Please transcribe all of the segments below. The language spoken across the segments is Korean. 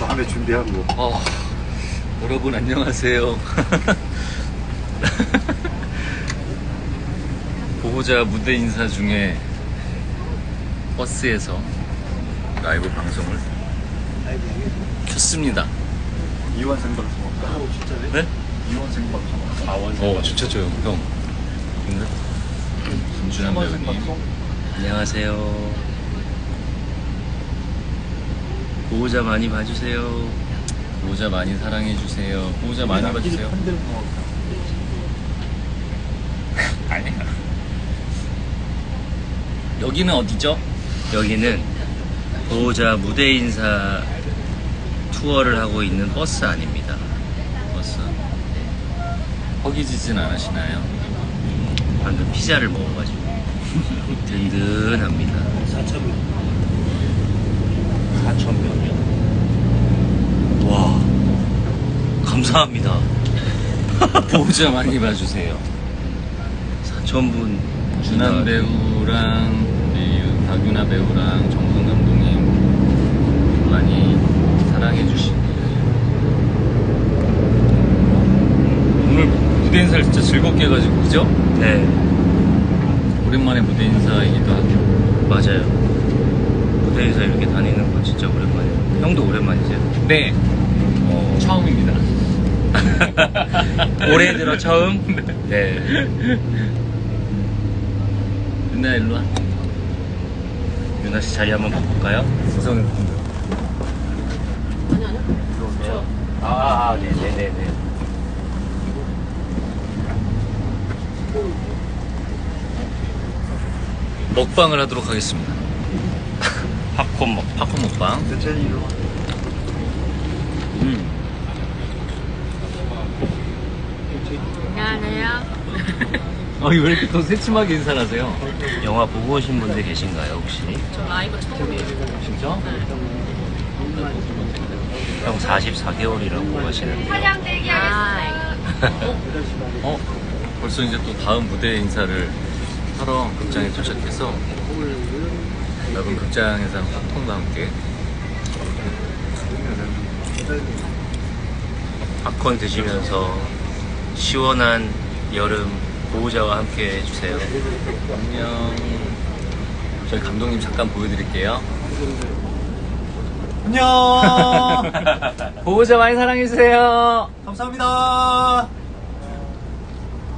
마음에 준비하고. 어, 여러분 안녕하세요. 보호자 무대 인사 중에 버스에서 라이브 방송을 켰습니다. 이원 생방송. 아, 진짜네? 네? 이원 생방송. 아원 어, 진짜 줘요, 형. 근데 김준환 배우님. 안녕하세요. 보호자 많이 봐주세요. 보호자 많이 사랑해주세요. 보호자 많이 봐주세요. 아니야. 여기는 어디죠? 여기는 보호자 무대 인사 투어를 하고 있는 버스 안입니다. 버스. 허기지진 않으시나요? 방금 피자를 먹어가지고 든든합니다. 4,000명이요? 와, 감사합니다. 보호자 많이 봐주세요. 4,000분 준한 배우랑 우리 박윤아 배우랑 정근 감독님 많이 사랑해 주시고 오늘 무대 인사를 진짜 즐겁게 해가지고 그죠? 네, 오랜만에 무대 인사이기도 하고 맞아요. 무대 인사 이렇게 다니는 건 진짜 오랜만이에요. 형도 오랜만이세요? 네 어, 처음입니다 올해 들어 처음? 네. 윤아 일로 와 윤아 씨 자리 한번 바꿀까요? 우선 아, 아, 네, 네, 네, 네. 먹방을 하도록 하겠습니다 팝콘 먹. 팝콘 먹방 대체리 일로 와. 음. 안녕하세요. 아, 왜 이렇게 또 새침하게 인사를 하세요? 영화 보고 오신 분들 계신가요, 혹시? 저 라이브 처음이에요. 진짜? 형 44개월이라고 하시는데. 아, 어? 벌써 이제 또 다음 무대 인사를 하러 극장에 도착해서 여러분 극장에서 소통과 함께 팝콘 드시면서 시원한 여름 보호자와 함께 해주세요. 안녕 저희 감독님 잠깐 보여드릴게요 안녕. 보호자 많이 사랑해주세요 감사합니다.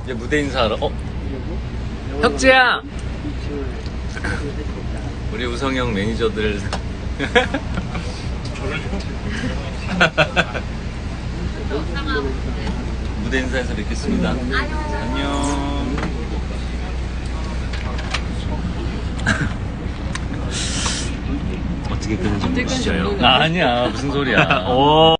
이제 무대 인사하러 어? 혁재야 우리 우성형 매니저들 무대 인사에서 뵙겠습니다 안녕 어떻게 끄는지 모르시죠? 아, 아니야 무슨 소리야 오.